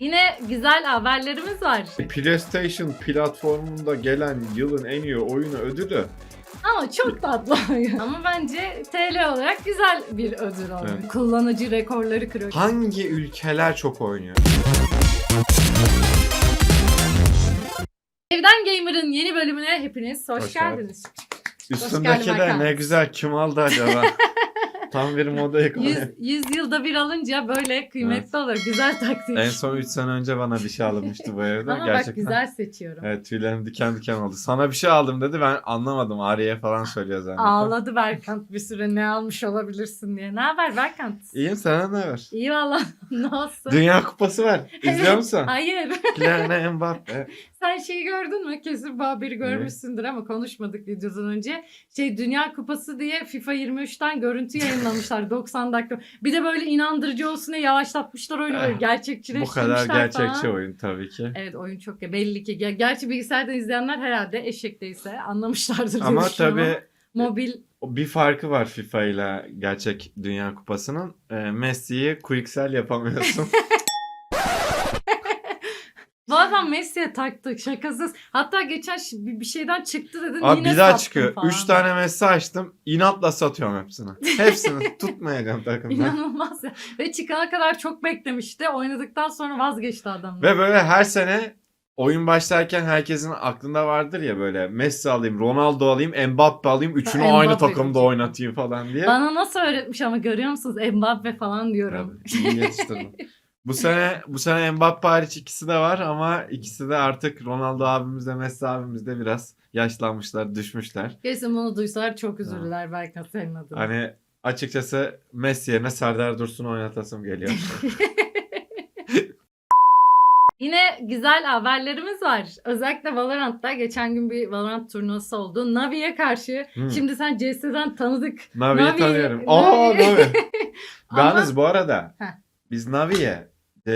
Yine güzel haberlerimiz var. PlayStation platformunda gelen yılın en iyi oyunu ödülü. Ama çok tatlı oyun. Ama bence TL olarak güzel bir ödül oldu. Evet. Kullanıcı rekorları kırıyor. Hangi ülkeler çok oynuyor? Evden Gamer'ın yeni bölümüne hepiniz hoş, Hoş geldiniz. Üstündeki geldin de Hakan. ne güzel kim aldı acaba? Tam bir moda Yüz, yakaladı. yüz yılda bir alınca böyle kıymetli olur. Güzel taktik. En son 3 sene önce bana bir şey alınmıştı bu evde. Ama Gerçekten. bak güzel seçiyorum. Evet tüylerim diken diken oldu. Sana bir şey aldım dedi ben anlamadım. Ariye falan söylüyor zannettim. Ağladı Berkant bir süre ne almış olabilirsin diye. Ne haber Berkant? İyiyim sana ne var? İyi valla. Nasıl? Dünya kupası var. İzliyor musun? Hayır. Kylian Mbappe. Sen şeyi gördün mü? Kesin bu haberi görmüşsündür ama konuşmadık videodan önce. Şey Dünya Kupası diye FIFA 23'ten görüntü yayınlamışlar 90 dakika. Bir de böyle inandırıcı olsun diye yavaşlatmışlar öyle böyle Bu gerçekçileştirmişler kadar gerçekçi falan. oyun tabii ki. Evet oyun çok ya belli ki. Ger- Gerçi bilgisayardan izleyenler herhalde eşekteyse anlamışlardır diye Ama düşünüyorum tabii Mobil o bir farkı var FIFA ile gerçek Dünya Kupası'nın. Ee, Messi'yi quicksell yapamıyorsun. Messi'ye taktı şakasız. Hatta geçen ş- bir bir şeyden çıktı dedin Abi yine bir daha sattın çıkıyor. falan. 3 tane Messi açtım. İnatla satıyorum hepsini. Hepsini tutmayacağım takımda. İnanılmaz ya. Ve çıkana kadar çok beklemişti. Oynadıktan sonra vazgeçti adam. Ve böyle her sene oyun başlarken aklında vardır ya böyle Messi alayım, Ronaldo alayım, Mbappe alayım. Üçünü Ha, aynı Mbappe takımda diyecektim. oynatayım falan diye. Bana nasıl öğretmiş ama görüyor musunuz? Mbappe falan diyorum. Tabii, iyi yetiştirdim. bu sene bu sene Mbappe hariç ikisi de var ama ikisi de artık Ronaldo abimiz de Messi abimiz de biraz yaşlanmışlar, düşmüşler. Kesin bunu duysalar çok üzülürler belki senin adına. Hani açıkçası Messi yerine Serdar Dursun'u oynatasım geliyor. Yine güzel haberlerimiz var. Özellikle Valorant'ta geçen gün bir Valorant turnuvası oldu. Navi'ye karşı. Hmm. Şimdi sen CS'den tanıdık. Navi'yi Navi- tanıyorum. Navi- Aa Navi. Yalnız bu arada Heh. biz Navi'ye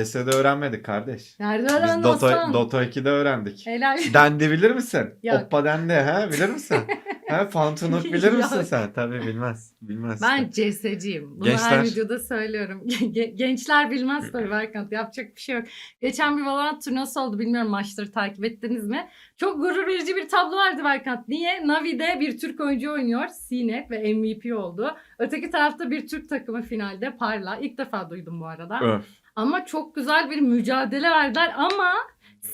DS'de öğrenmedik kardeş. Nerede Biz öğrendin Dota, Osman? Dota 2'de öğrendik. Helal. Dendi bilir misin? Yok. Oppa dendi ha bilir misin? ha Fantunuk bilir misin Yok. sen? Tabii bilmez. Bilmez. Ben CS'ciyim. Bunu Gençler. her videoda söylüyorum. Ge- Gençler bilmez tabii Berkant. Yapacak bir şey yok. Geçen bir Valorant turnuvası oldu. Bilmiyorum maçları takip ettiniz mi? Çok gurur verici bir tablo vardı Berkant. Niye? Navi'de bir Türk oyuncu oynuyor. CNET ve MVP oldu. Öteki tarafta bir Türk takımı finalde Parla. İlk defa duydum bu arada. Öf. Ama çok güzel bir mücadele verdiler ama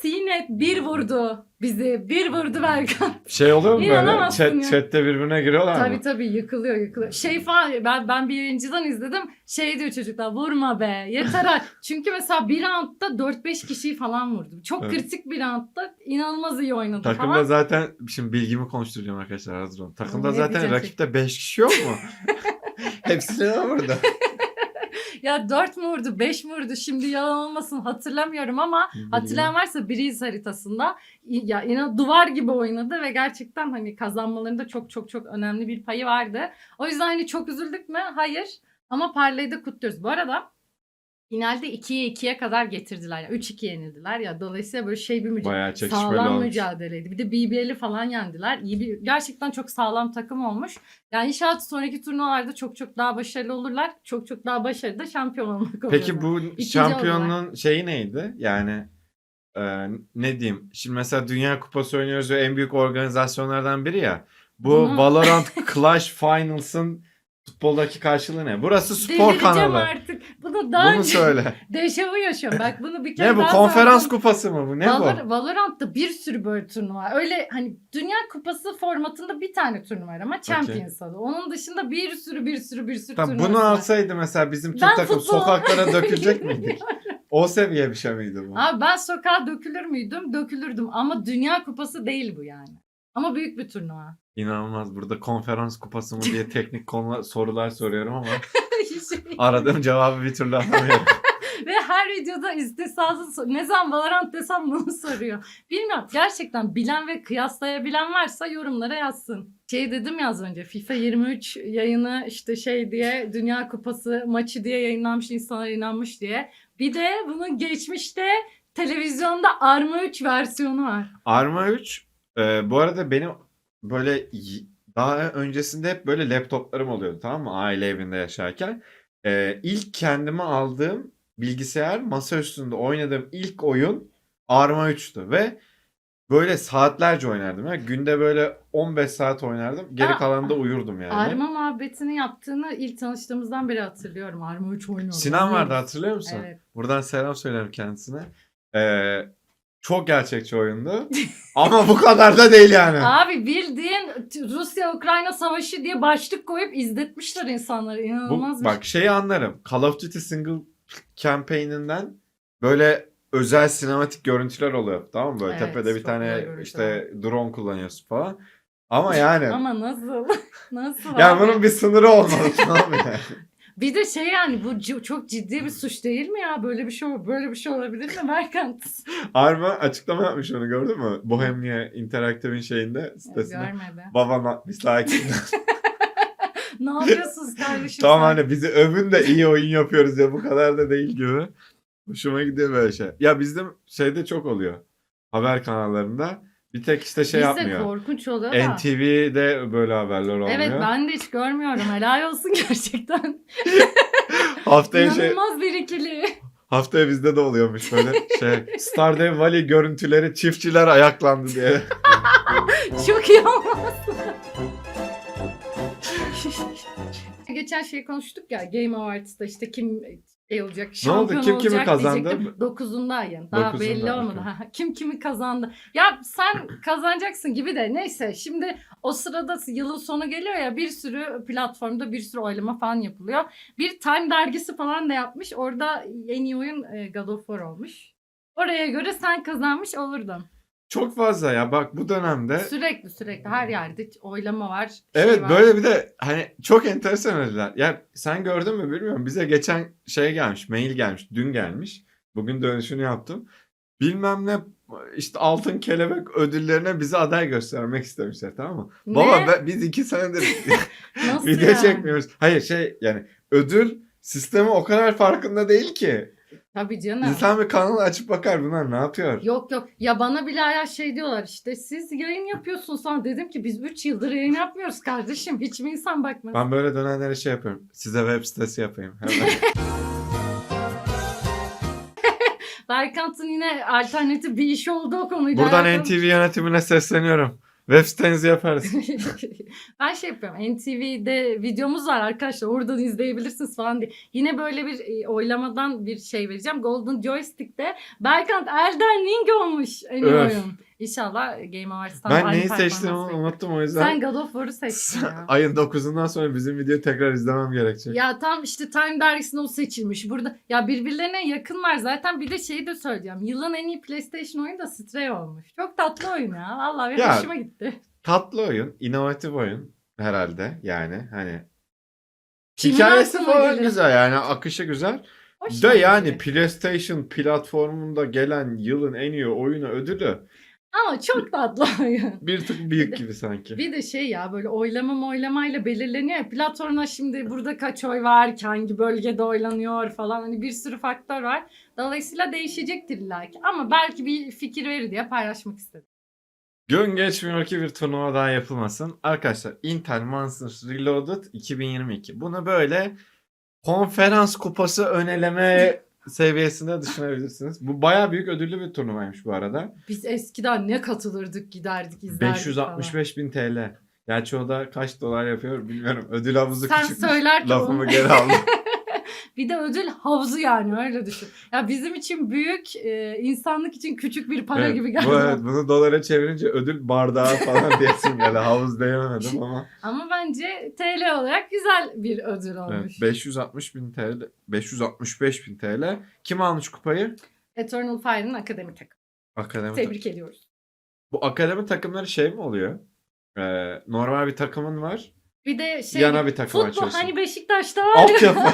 CNET bir vurdu bizi. Bir vurdu Berkant. Şey oluyor mu böyle? İnanamazsın Chat, ya. chatte birbirine giriyorlar Tabii mı? tabii yıkılıyor yıkılıyor. Şey falan ben ben bir yayıncıdan izledim. Şey diyor çocuklar vurma be yeter. Çünkü mesela bir roundda 4-5 kişiyi falan vurdu. Çok Evet. kritik bir roundda inanılmaz iyi oynadı Takımda falan. zaten şimdi bilgimi konuşturacağım arkadaşlar hazır olun. Takımda Ne zaten rakipte 5 kişi yok mu? Hepsini de vurdu. Ya 4 mü vurdu 5 mi vurdu şimdi yalan olmasın hatırlamıyorum ama hatırlayan varsa Breeze haritasında ya inan duvar gibi oynadı ve gerçekten hani kazanmalarında çok çok çok önemli bir payı vardı. O yüzden hani çok üzüldük mü? Hayır. Ama Parlay'ı da kutluyoruz. Bu arada finalde 2'ye 2'ye kadar getirdiler. Yani 3-2 yenildiler ya. Dolayısıyla böyle şey bir mücadele. Sağlam olmuş. mücadeleydi. Bir de BBL'i falan yendiler. İyi bir gerçekten çok sağlam takım olmuş. Yani inşallah sonraki turnuvalarda çok çok daha başarılı olurlar. Çok çok daha başarılı da şampiyon olmak Peki oluyorlar. bu İkinci şampiyonluğun şeyi neydi? Yani e, ne diyeyim? Şimdi mesela Dünya Kupası oynuyoruz ve en büyük organizasyonlardan biri ya. Bu Valorant Clash Finals'ın futboldaki karşılığı ne? Burası spor Delireceğim kanalı. artık. Bunu daha Bunu önce söyle. dejavu yaşıyorum. Bak bunu bir kere ne bu daha konferans söyledim. kupası mı bu? Ne Valor- bu? Valorant'ta bir sürü böyle turnuva. Öyle hani Dünya Kupası formatında bir tane turnuva var ama Champions adı. Onun dışında bir sürü bir sürü bir sürü Tamam, turnuva bunu var. alsaydı mesela bizim Türk Ben takım futbol- sokaklara dökülecek miydik? O seviye bir şey miydi bu? Abi ben sokağa dökülür müydüm? Dökülürdüm ama Dünya Kupası değil bu yani. Ama büyük bir turnuva. İnanılmaz. Burada konferans kupası mı diye teknik konular, sorular soruyorum ama Hiç- aradığım cevabı bir türlü alamıyorum. Ve her videoda istisnasız ne zaman Valorant desem bunu soruyor. Bilmiyorum gerçekten bilen ve kıyaslayabilen varsa yorumlara yazsın. Şey dedim ya az önce FIFA 23 yayını işte şey diye Dünya Kupası maçı diye yayınlanmış insanlar inanmış diye. Bir de bunun geçmişte televizyonda Arma 3 versiyonu var. Arma 3 e, bu arada benim böyle daha öncesinde hep böyle laptoplarım oluyordu tamam mı? Aile evinde yaşarken. E, ilk kendime aldığım bilgisayar masa üstünde oynadığım ilk oyun Arma 3'tü ve böyle saatlerce oynardım. Ya. Günde böyle 15 saat oynardım. Geri Aa, kalanında uyurdum yani. Arma muhabbetini yaptığını ilk tanıştığımızdan beri hatırlıyorum. Arma 3 oynuyordu. Sinan vardı hatırlıyor musun? Evet. Buradan selam söylerim kendisine. Ee, çok gerçekçi oyundu. Ama bu kadar da değil yani. Abi bildiğin Rusya-Ukrayna savaşı diye başlık koyup izletmişler insanları. Bu, İnanılmaz bir bak şeyi anlarım. Call of Duty single campaign'inden böyle özel sinematik görüntüler oluyor. Tamam mı? Böyle Evet, tepede bir çok tane görüntüler. işte drone kullanıyorsun falan. Ama yani Ama nasıl? nasıl yani abi? bunun bir sınırı olmalı tamam mı? yani? Bir de şey yani bu çok ciddi bir suç değil mi ya? Böyle bir şey böyle bir şey olabilir mi Berkant? Arma açıklama yapmış onu gördün mü? Bohemia Interactive'in şeyinde sitesinde. Görmedi. Babama bir sakin. ne yapıyorsunuz kardeşim? tamam hani bizi övün de iyi oyun yapıyoruz ya bu kadar da değil gibi. Hoşuma gidiyor böyle şey. Ya bizim şeyde çok oluyor. Haber kanallarında bir tek işte şey Bizde yapmıyor. korkunç oluyor da. NTV'de böyle haberler oluyor. Evet ben de hiç görmüyorum. Helal olsun gerçekten. Haftaya şey İnanılmaz bir ikili. haftaya bizde de oluyormuş böyle şey. Stardew Valley görüntüleri çiftçiler ayaklandı diye. Çok iyi olmaz. Geçen şey konuştuk ya Game Awards'ta işte kim şey olacak Ne oldu? Kim kimi olacak kazandı? diyecektim. Dokuzunda ayın. Daha Dokuzunda, belli olmadı. okey. Ha, kim kimi kazandı. Ya sen kazanacaksın gibi de neyse şimdi o sırada yılın sonu geliyor ya bir sürü platformda bir sürü oylama falan yapılıyor. Bir Time dergisi falan da yapmış. Orada en iyi oyun e, God of War olmuş. Oraya göre sen kazanmış olurdun. Çok fazla ya bak bu dönemde Sürekli sürekli her yerde oylama var. şey Evet var. böyle bir de hani çok enteresan ödüller. Ya sen gördün mü bilmiyorum. Bize geçen şey gelmiş, mail gelmiş, dün gelmiş. Bugün dönüşünü yaptım. Bilmem ne işte altın kelebek ödüllerine bize aday göstermek istemişler tamam mı? Ne? Baba ben- biz iki senedir video yani? çekmiyoruz. Hayır şey yani ödül sistemi o kadar farkında değil ki. Tabii canım. İnsan bir kanal açıp bakar bunlar ne yapıyor? Yok yok ya bana bile hala şey diyorlar işte siz yayın yapıyorsunuz falan dedim ki biz 3 yıldır yayın yapmıyoruz kardeşim hiç mi insan bakmaz. Ben böyle dönemlere şey yapıyorum. Size web sitesi yapayım. Hemen. Berkant'ın yine alternatif bir iş oldu o konuyla. Buradan alakalı. NTV yönetimine sesleniyorum. Web sitenizi yaparız. ben şey yapıyorum NTV'de videomuz var arkadaşlar oradan izleyebilirsiniz falan diye. Yine böyle bir e, oylamadan bir şey vereceğim. Golden Joystick'te Berkant Elden Ring olmuş en iyi Öf. oyun. İnşallah Game Awards'tan ben neyi seçtiğimi bekliyorum. unuttum o yüzden. Sen God of War'u seçtin ya. Ayın 9'undan sonra bizim videoyu tekrar izlemem gerekecek. Ya tam işte Time dergisinde o seçilmiş. Burada ya birbirlerine yakınlar zaten. Bir de şeyi de söyleyeceğim. Yılın en iyi PlayStation oyunu da Stray olmuş. Çok tatlı oyun ya. Vallahi benim Ya, hoşuma gitti. Tatlı oyun, inovatif oyun herhalde yani hani Kimin hikayesi falan gelir? güzel yani akışı güzel. Hoş Da yani PlayStation platformunda gelen yılın en iyi oyunu ödülü Ama çok tatlı oyun. bir tık büyük gibi sanki. Bir de şey ya böyle oylama oylamayla belirleniyor ya. Platformda şimdi burada kaç oy var, hangi bölgede oylanıyor falan. Hani bir sürü faktör var. Dolayısıyla değişecektir illa ki. Ama belki bir fikir verir diye paylaşmak istedim. Gün geçmiyor ki bir turnuva daha yapılmasın. Arkadaşlar Intel Monsters Reloaded 2022. Bunu böyle konferans kupası öneleme seviyesinde düşünebilirsiniz. Bu baya büyük ödüllü bir turnuvaymış bu arada. Biz eskiden ne katılırdık, giderdik, izlerdik falan. 565 bin TL. Gerçi o da kaç dolar yapıyor bilmiyorum. Ödül havuzu Sen küçükmüş. söylerken Lafımı onu- geri aldım. Bir de ödül havuzu yani öyle düşün. Ya bizim için büyük, e, insanlık için küçük bir para Evet, gibi geldi. Bu, evet, bunu dolara çevirince ödül bardağı falan diyesim geldi. Havuz diyemedim ama. Ama bence TL olarak güzel bir ödül olmuş. Evet, 560 bin TL, 565 bin TL. Kim almış kupayı? Eternal Fire'ın akademi takımı. Akademi. Tebrik ediyoruz. Bu akademi takımları şey mi oluyor? Ee, normal bir takımın var. Bir de şey Yana bir takım futbol açıyorsun. hani Beşiktaş'ta var ya. Altyapı.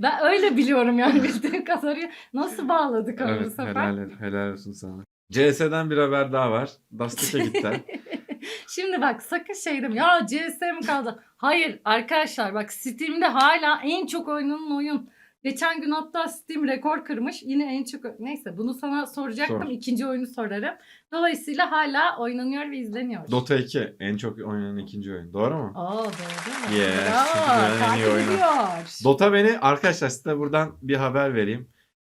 Ben öyle biliyorum yani bildiğim kadarıyla. Nasıl bağladık onu bu evet, sefer? helal, helal olsun sana. CS'den bir haber daha var. Dastik'e gitti. Şimdi bak sakın şey deme. Ya CS mi kaldı? Hayır arkadaşlar bak Steam'de hala en çok oynanan oyun. Geçen gün hatta Steam rekor kırmış. Yine en çok neyse bunu sana soracaktım. Sor. İkinci oyunu sorarım. Dolayısıyla hala oynanıyor ve izleniyor. Dota 2 en çok oynanan ikinci oyun. Doğru mu? Aa doğru. Yes, Bravo. en iyi Takip oyunu. ediyor. Dota beni arkadaşlar size buradan bir haber vereyim.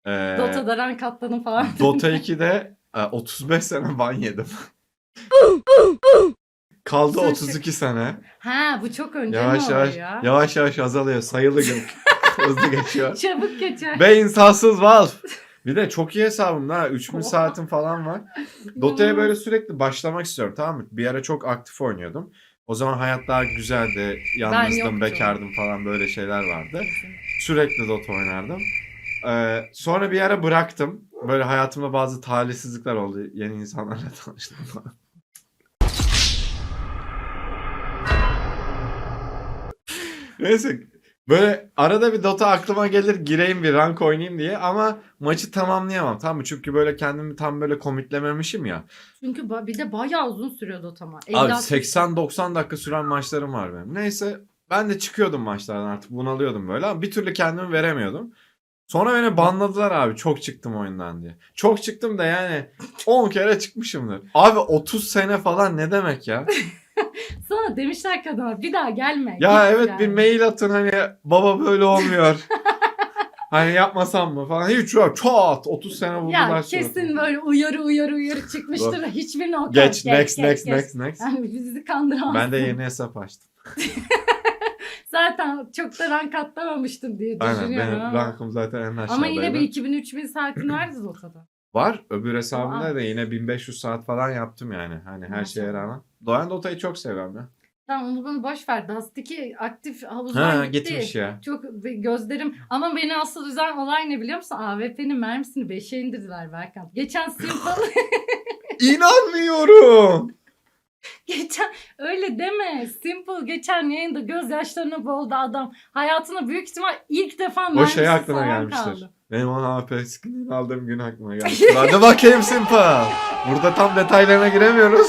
Ee, Dota'da rank atladın falan. Dota 2'de e, 35 sene ban yedim. Kaldı Sürçük. 32 sene. Ha bu çok önce Yavaş mi yavaş oluyor ya? yavaş yavaş azalıyor. Sayılı gün. Hızlı geçiyor. Çabuk geçer. Be insansız Valve. Bir de çok iyi hesabım ha. 3000 Oha. saatim falan var. Dota'ya böyle sürekli başlamak istiyorum tamam mı? Bir ara çok aktif oynuyordum. O zaman hayat daha güzeldi. Yalnızdım, bekardım falan böyle şeyler vardı. Sürekli Dota oynardım. Ee, sonra bir ara bıraktım. Böyle hayatımda bazı talihsizlikler oldu. Yeni insanlarla tanıştım falan. Neyse böyle arada bir Dota aklıma gelir gireyim bir rank oynayayım diye ama maçı tamamlayamam tamam mı? Çünkü böyle kendimi tam böyle komitlememişim ya. Çünkü ba- bir de bayağı uzun sürüyor Dota'ma. Abi 50 80-90 dakika süren maçlarım var benim. Neyse ben de çıkıyordum maçlardan artık bunalıyordum böyle ama bir türlü kendimi veremiyordum. Sonra beni banladılar abi çok çıktım oyundan diye. Çok çıktım da yani 10 kere çıkmışımdır. Abi 30 sene falan ne demek ya? Sana demişler ki adama bir daha gelme. Ya git evet yani. bir mail atın hani baba böyle olmuyor. hani yapmasam mı falan. Hiç yok çat 30 sene buldular Ya sonra. kesin böyle uyarı uyarı uyarı çıkmıştır. Hiçbirini o Geç next next next next. Yani bizi kandıramazsın. Ben de yeni hesap açtım. Zaten çok da rank atlamamıştım diye Aynen düşünüyorum benim ama. rankım zaten en aşağıdaydı. Ama yine bir 2000-3000 saatin vardı Dota'da. Var. Öbür hesabımda Aa. da yine 1500 saat falan yaptım yani. Hani her şeye rağmen. Doğan Dota'yı çok seviyorum ya. Tamam onu bunu boş ver. Dust'taki aktif havuzdan Ha gitti. gitmiş ya. Çok gözlerim ama beni asıl üzen olay ne biliyor musun? AWP'nin mermisini 5'e indirdiler Berkan. Geçen Simple İnanmıyorum. geçen öyle deme. Simple geçen yayında gözyaşlarına boğuldu adam. Hayatına büyük ihtimal ilk defa O mermisi şey aklına falan gelmiştir. kaldı. Benim ona AP skinini aldığım gün aklıma gelmiştir. Hadi bakayım Simple. Burada tam detaylarına giremiyoruz.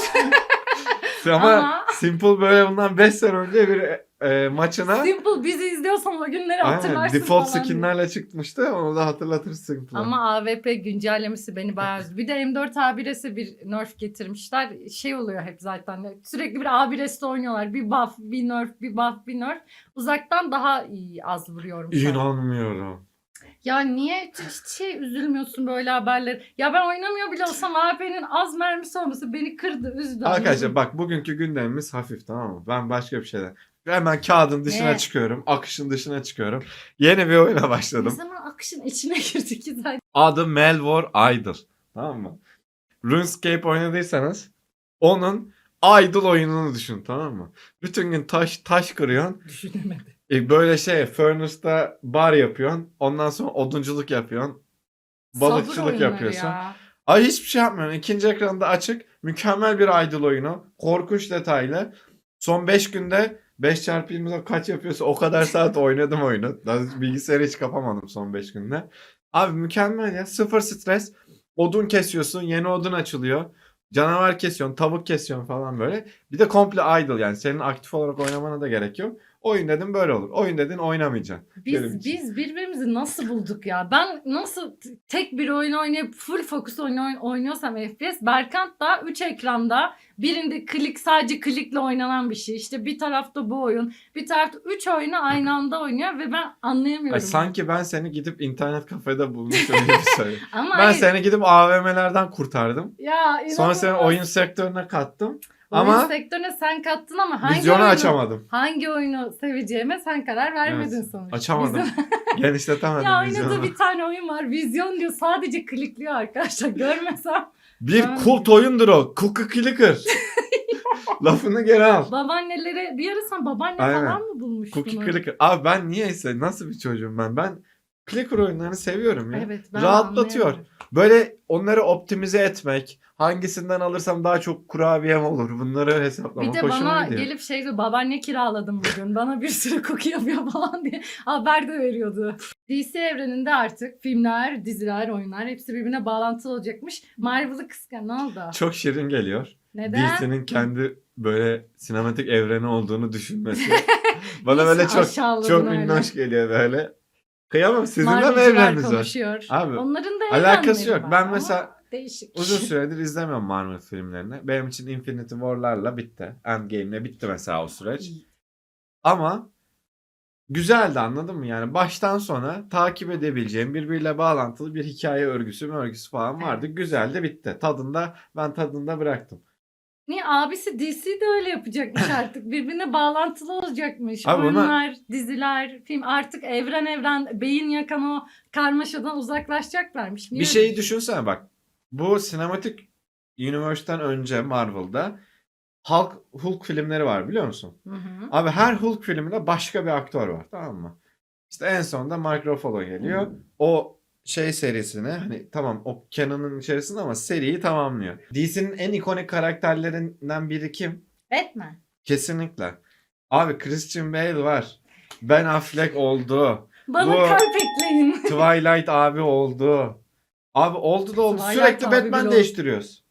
Ama, Ama- Simple böyle bundan 5 sene önce bir e, maçına Simple bizi izliyorsan o günleri aynen, hatırlarsın default falan skinlerle çıkmıştı. Onu da hatırlatır Simple. Ama AWP güncellemesi beni bayağı üzdü. Bir de M4 A1S'e bir nerf getirmişler. Şey oluyor hep zaten. Sürekli bir A1S'te oynuyorlar. Bir buff, bir nerf, bir buff, bir nerf. Uzaktan daha iyi az vuruyorum. İnanmıyorum. Ya niye hiç, şey üzülmüyorsun böyle haberler? Ya ben oynamıyor bile olsam AWP'nin az mermisi olması beni kırdı, üzdü. Arkadaşlar bak bugünkü gündemimiz hafif tamam mı? Ben başka bir şeyden. Hemen kağıdın dışına Ne? çıkıyorum. Akışın dışına çıkıyorum. Yeni bir oyuna Ne başladım. zaman akışın içine girdik ki zaten. Adı Melvor Idol. Tamam mı? RuneScape oynadıysanız onun Idol oyununu düşün tamam mı? Bütün gün taş taş kırıyorsun. Düşünemedi. E, böyle şey Furnace'da bar yapıyorsun. Ondan sonra odunculuk yapıyorsun. Balıkçılık yapıyorsun. ya. Ay hiçbir şey yapmıyorsun. İkinci ekranda açık. Mükemmel bir idol oyunu. Korkunç detaylı. Son 5 günde 5 çarpı 20 kaç yapıyorsa o kadar saat oynadım oyunu. Bilgisayarı hiç kapamadım son 5 günde. Abi mükemmel ya. Sıfır stres. Odun kesiyorsun. Yeni odun açılıyor. Canavar kesiyorsun. Tavuk kesiyorsun falan böyle. Bir de komple idle yani. Senin aktif olarak oynamana da gerek yok. Oyun dedin böyle olur. Oyun dedin oynamayacaksın. Benim Biz için. biz birbirimizi nasıl bulduk ya? Ben nasıl tek bir oyun oynayıp full fokus oyun oyn- oynuyorsam FPS, Berkant da 3 ekranda birinde klik sadece klikle oynanan bir şey. İşte bir tarafta bu oyun, bir tarafta 3 oyunu aynı anda oynuyor ve ben anlayamıyorum. Ay, sanki ben seni gidip internet kafede bulmuşum gibi söylüyorum. Ama Ben hayır, seni gidip AVM'lerden kurtardım. ya Sonra seni oyun sektörüne kattım. Oyun ama sektörüne sen kattın ama hangi Vizyonu oyunu, açamadım. hangi oyunu seveceğime sen karar vermedin Evet, sonuçta. Açamadım. Genişletemedim ya oynadığı bir tane oyun var. Vizyon diyor sadece klikliyor arkadaşlar. Görmesem Bir Ben- kult oyundur o. Cookie Clicker. Lafını geri al. Babaannelere bir ara sen babaanne Aynen. falan mı bulmuştun? Cookie onu? Clicker. Abi ben niyeyse nasıl bir çocuğum ben? Ben clicker oyunlarını seviyorum ya. Evet, ben Rahatlatıyor. anlayamıyorum. Böyle onları optimize etmek. Hangisinden alırsam daha çok kurabiyem olur. Bunları hesaplamak Bir de hoşuma bana gidiyor. gelip şey diyor babaanne kiraladım bugün. Bana bir sürü cookie yapıyor falan diye haber de veriyordu. DC evreninde artık filmler, diziler, oyunlar hepsi birbirine bağlantılı olacakmış. Marvel'ı kıskan ne oldu? Çok şirin geliyor. Neden? DC'nin kendi böyle sinematik evreni olduğunu düşünmesi. Bana böyle çok çok öyle. minnoş geliyor böyle. Kıyamam sizinle mi Marvel'cılar evreniniz var? konuşuyor. Abi, Onların da alakası yok. Ben mesela değişik. Uzun süredir izlemiyorum Marvel filmlerini. Benim için Infinity War'larla bitti. Endgame'le bitti mesela o süreç. Ama güzeldi anladın mı? Yani baştan sona takip edebileceğim birbiriyle bağlantılı bir hikaye örgüsü örgüsü falan vardı. Güzeldi bitti. Tadında ben tadında bıraktım. Niye abisi DC de öyle yapacakmış artık. Birbirine bağlantılı olacakmış. Abi ona- Oyunlar, diziler, film artık evren evren beyin yakan o karmaşadan uzaklaşacaklarmış. Niye Bir şeyi düşünsene bak. Bu sinematik Universe'ten önce Marvel'da Hulk, Hulk filmleri var biliyor musun? Hı hı. Abi her Hulk filminde başka bir aktör var tamam mı? İşte en sonunda Mark Ruffalo geliyor. O şey serisini hani tamam o canon'ın içerisinde ama seriyi tamamlıyor. DC'nin en ikonik karakterlerinden biri kim? Batman. Kesinlikle. Abi Christian Bale var. Ben Affleck oldu. Bana Bu- kalp ekleyin. Twilight abi oldu. Abi oldu da oldu. Twilight Sürekli abi bile Batman oldu. değiştiriyoruz.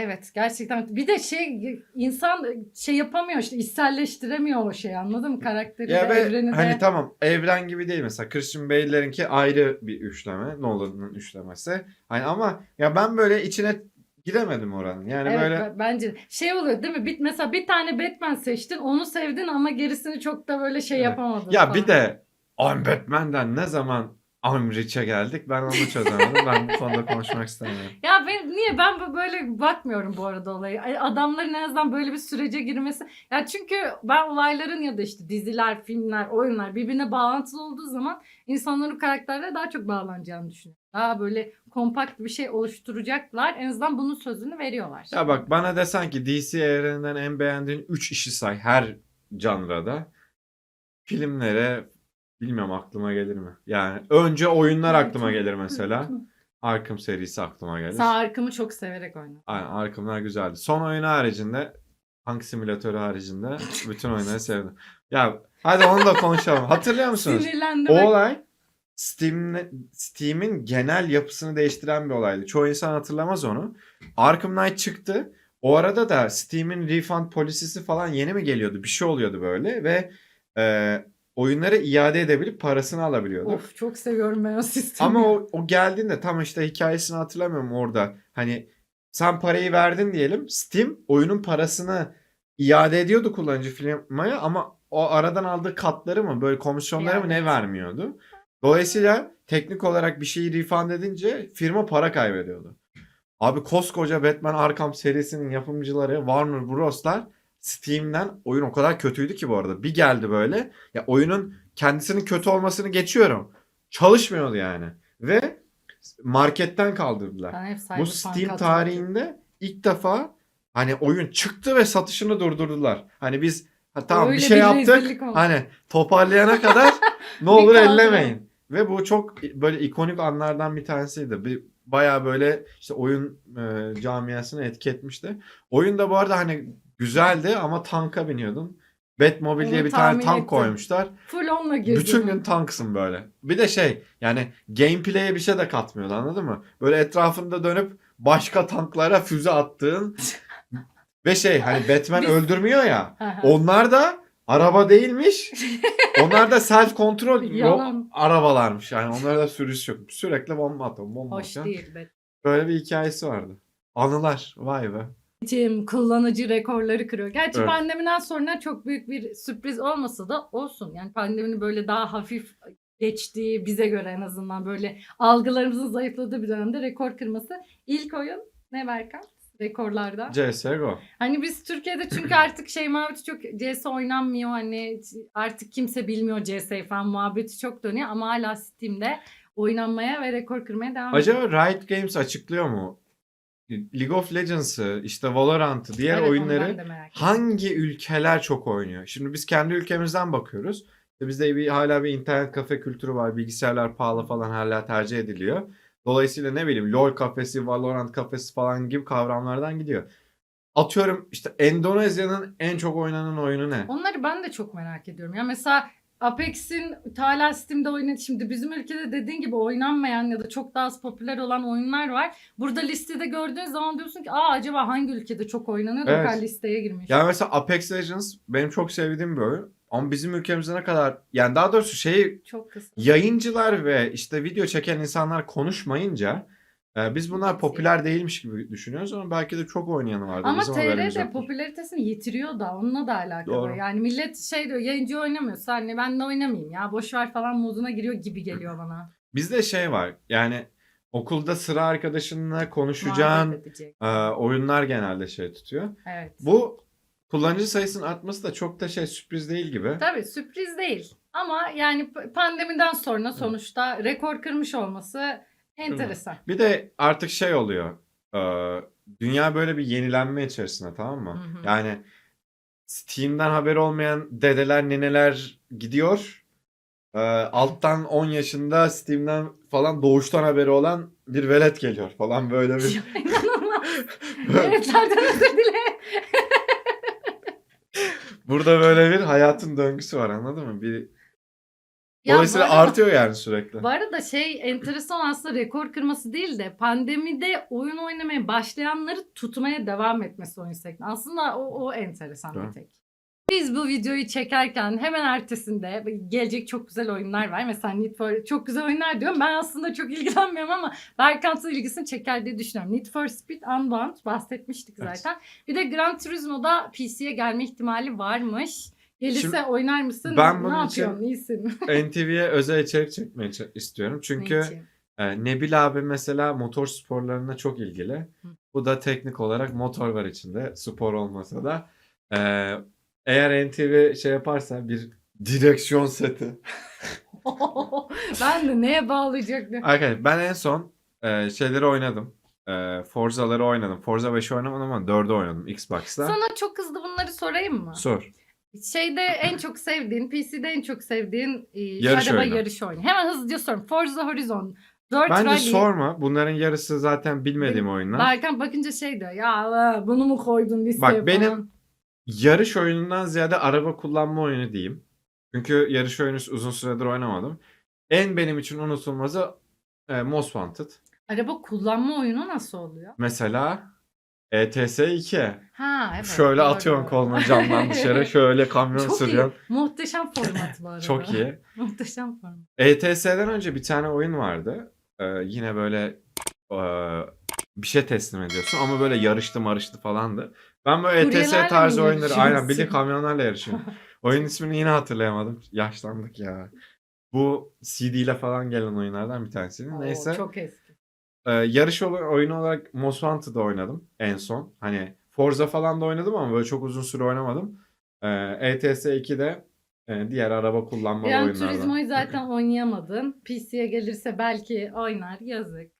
Evet gerçekten. Bir de şey insan şey yapamıyor işte içselleştiremiyor o şeyi anladın mı? Karakteri Ya de ve evreni hani de. tamam evren gibi değil mesela Christian Bale'lerinki ayrı bir üçleme. Nolan'ın üçlemesi. Hani ama ya ben böyle içine giremedim oranın. Yani Evet böyle bence şey oluyor değil mi? Bir, mesela bir tane Batman seçtin onu sevdin ama gerisini çok da böyle şey Evet. yapamadın. ya falan. bir de I'm Batman'den ne zaman I'm Rich'e geldik ben onu çözemedim. ben bu konuda konuşmak istemiyorum. Ya ben niye ben böyle bakmıyorum bu arada olayı. Ay, Adamların en azından böyle bir sürece girmesi. Ya çünkü ben olayların ya da işte diziler, filmler, oyunlar birbirine bağlantılı olduğu zaman insanların karakterlere daha çok bağlanacağını düşünüyorum. Daha böyle kompakt bir şey oluşturacaklar. En azından bunun sözünü veriyorlar. Ya bak bana desen ki DC evreninden en beğendiğin 3 işi say her canrada. Filmlere bilmiyorum aklıma gelir mi? Yani önce oyunlar aklıma gelir mesela. Arkham serisi aklıma gelir. Sağ arkamı çok severek oynadım. Aynen Arkham'lar güzeldi. Son oyunu haricinde Tank simülatörü haricinde bütün oyunları sevdim. Ya hadi onu da konuşalım. Hatırlıyor musunuz? Sinirlendim. O olay Steam'le- Steam'in genel yapısını değiştiren bir olaydı. Çoğu insan hatırlamaz onu. Arkham Knight çıktı. O arada da Steam'in refund polisisi falan yeni mi geliyordu? Bir şey oluyordu böyle ve e, oyunları iade edebilip parasını alabiliyorduk. Of çok seviyorum ben o sistemi. Ama o, o geldiğinde tam işte hikayesini hatırlamıyorum orada. Hani sen parayı verdin diyelim. Steam oyunun parasını iade ediyordu kullanıcı firmaya ama o aradan aldığı katları mı böyle komisyonları mı ne vermiyordu. Dolayısıyla teknik olarak bir şeyi refund edince firma para kaybediyordu. Abi koskoca Batman Arkham serisinin yapımcıları Warner Bros'lar Steam'den oyun o kadar kötüydü ki bu arada. Bir geldi böyle. Ya oyunun kendisinin kötü olmasını geçiyorum. Çalışmıyordu yani. Ve marketten kaldırdılar. Bu Steam tarihinde ilk defa hani oyun çıktı ve satışını durdurdular. Hani biz ha, tamam Öyle bir şey bir yaptık. rezillik oldu. Hani toparlayana kadar ne olur ellemeyin. Ve bu çok böyle ikonik anlardan bir tanesiydi. Bir bayağı böyle işte oyun e, camiasını etki etmişti. Oyun da bu arada hani güzeldi ama tanka biniyordun. Batmobile diye Onu bir tane tahmin tank ettim. koymuşlar. Full onunla geziyorum. Bütün gün tanksın böyle. Bir de şey yani gameplay'e bir şey de katmıyordu anladın mı? Böyle etrafında dönüp başka tanklara füze attığın ve şey hani Batman Biz- öldürmüyor ya. Onlar da araba değilmiş. Onlar da self kontrol Yalan. arabalarmış. Yani onlara da sürüş yok. Sürekli bomba atıyor, bomba Hoş atıyor. değil. be. Böyle bir hikayesi vardı. Anılar. Vay be. Tim kullanıcı rekorları kırıyor. Gerçi Evet. pandemiden sonra çok büyük bir sürpriz olmasa da olsun. Yani pandeminin böyle daha hafif geçtiği bize göre en azından böyle algılarımızın zayıfladığı bir dönemde rekor kırması. İlk oyun ne Berkan? Rekorlarda. CSGO. Hani biz Türkiye'de çünkü artık şey muhabbeti çok CS oynanmıyor hani artık kimse bilmiyor CS falan muhabbeti çok dönüyor ama hala Steam'de oynanmaya ve rekor kırmaya devam ediyor. Acaba Riot Games açıklıyor mu? League of Legends'ı, işte Valorant'ı, diğer Evet, oyunları hangi ülkeler çok oynuyor? Şimdi biz kendi ülkemizden bakıyoruz. İşte Bizde bir hala bir internet kafe kültürü var. Bilgisayarlar pahalı falan hala tercih ediliyor. Dolayısıyla ne bileyim LoL kafesi, Valorant kafesi falan gibi kavramlardan gidiyor. Atıyorum işte Endonezya'nın en çok oynanan oyunu ne? Onları ben de çok merak ediyorum. Ya mesela Apex'in hala Steam'de oynadı. Şimdi bizim ülkede dediğin gibi oynanmayan ya da çok daha az popüler olan oyunlar var. Burada listede gördüğün zaman diyorsun ki aa acaba hangi ülkede çok oynanıyor da Evet. listeye girmiş. Yani mesela Apex Legends benim çok sevdiğim bir oyun. Ama bizim ülkemizde ne kadar yani daha doğrusu şey Çok kısa. yayıncılar ve işte video çeken insanlar konuşmayınca e, biz bunlar popüler değilmiş gibi düşünüyoruz ama belki de çok oynayanı vardır. Ama Bizim haberimiz TR de yoktur. popülaritesini yitiriyor da onunla da alakalı. Doğru. Yani millet şey diyor yayıncı oynamıyorsa hani ben de oynamayayım ya boş ver falan moduna giriyor gibi geliyor bana. Bizde şey var yani okulda sıra arkadaşınla konuşacağın Muhabbet edecek. e, oyunlar genelde şey tutuyor. Evet. Bu kullanıcı sayısının artması da çok da şey sürpriz değil gibi. Tabii sürpriz değil. Ama yani p- pandemiden sonra sonuçta rekor kırmış olması enteresan. Bir de artık şey oluyor. e, dünya böyle bir yenilenme içerisinde tamam mı? Hı hı. Yani Steam'den haberi olmayan dedeler, nineler gidiyor. E, alttan 10 yaşında Steam'den falan doğuştan haberi olan bir velet geliyor falan böyle bir. Veletlerden özür dile. Burada böyle bir hayatın döngüsü var anladın mı? Bir Ya Dolayısıyla arada- artıyor yani sürekli. Bu arada şey enteresan aslında rekor kırması değil de pandemide oyun oynamaya başlayanları tutmaya devam etmesi oyun sektörü. Aslında o, o enteresan Doğru. bir tek. Biz bu videoyu çekerken hemen ertesinde gelecek çok güzel oyunlar var. Mesela Need for çok güzel oyunlar diyorum. Ben aslında çok ilgilenmiyorum ama Berkant'ın ilgisini çeker diye düşünüyorum. Need for Speed Unbound bahsetmiştik Evet. zaten. Bir de Gran Turismo'da PC'ye gelme ihtimali varmış. Gelirse Şimdi oynar mısın? ben ne yapıyorsun? İyisin. NTV'ye özel içerik çekmeyi istiyorum. Çünkü e, Nebil abi mesela motor sporlarına çok ilgili. Hı. Bu da teknik olarak motor var içinde. Spor olmasa da. E, eğer NTV şey yaparsa bir direksiyon seti. ben de neye bağlayacaktım? Arkadaşlar ben en son e, şeyleri oynadım. E, Forza'ları oynadım. Forza 5'i oynamadım ama 4'ü oynadım Xbox'ta. Sana çok hızlı bunları sorayım mı? Sor. Şeyde en çok sevdiğin, PC'de en çok sevdiğin e, Yarış araba oyunu. yarış oyunu. Hemen hızlıca sorayım. Forza Horizon 4 Bence Rally. sorma. Bunların yarısı zaten bilmediğim oyunlar. Berkan bakınca şey diyor. Ya bunu mu koydun listeye Bak benim- falan. yarış oyunundan ziyade araba kullanma oyunu diyeyim. Çünkü yarış oyunu uzun süredir oynamadım. En benim için unutulmazı e, Most Wanted. Araba kullanma oyunu nasıl oluyor? Mesela ETS 2. Ha evet. şöyle doğru, atıyorsun kolunu camdan dışarı şöyle kamyon Çok iyi. sürüyorsun. Muhteşem format bu arada. Çok iyi. Muhteşem format. ETS'den önce bir tane oyun vardı. E, yine böyle e, bir şey teslim ediyorsun ama böyle yarıştı marıştı falandı. Ben böyle ETS Kuryelerle tarzı oyunları aynen bildiğin kamyonlarla yarışıyorum. Oyun ismini yine hatırlayamadım. Yaşlandık ya. Bu CD ile falan gelen oyunlardan bir tanesi. Oo, Neyse. Çok eski. Ee, yarış oyunu olarak Most Wanted'ı oynadım en son. Hani Forza falan da oynadım ama böyle çok uzun süre oynamadım. Ee, ETS 2'de e, diğer araba kullanmalı Gran oyunlardan. Turismo'yu zaten oynayamadın. PC'ye gelirse belki oynar. Yazık.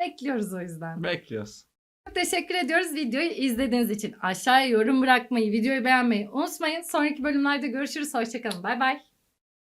Bekliyoruz o yüzden. Bekliyoruz. Çok teşekkür ediyoruz videoyu izlediğiniz için. Aşağıya yorum bırakmayı, videoyu beğenmeyi unutmayın. Sonraki bölümlerde görüşürüz. Hoşçakalın. Bay bay.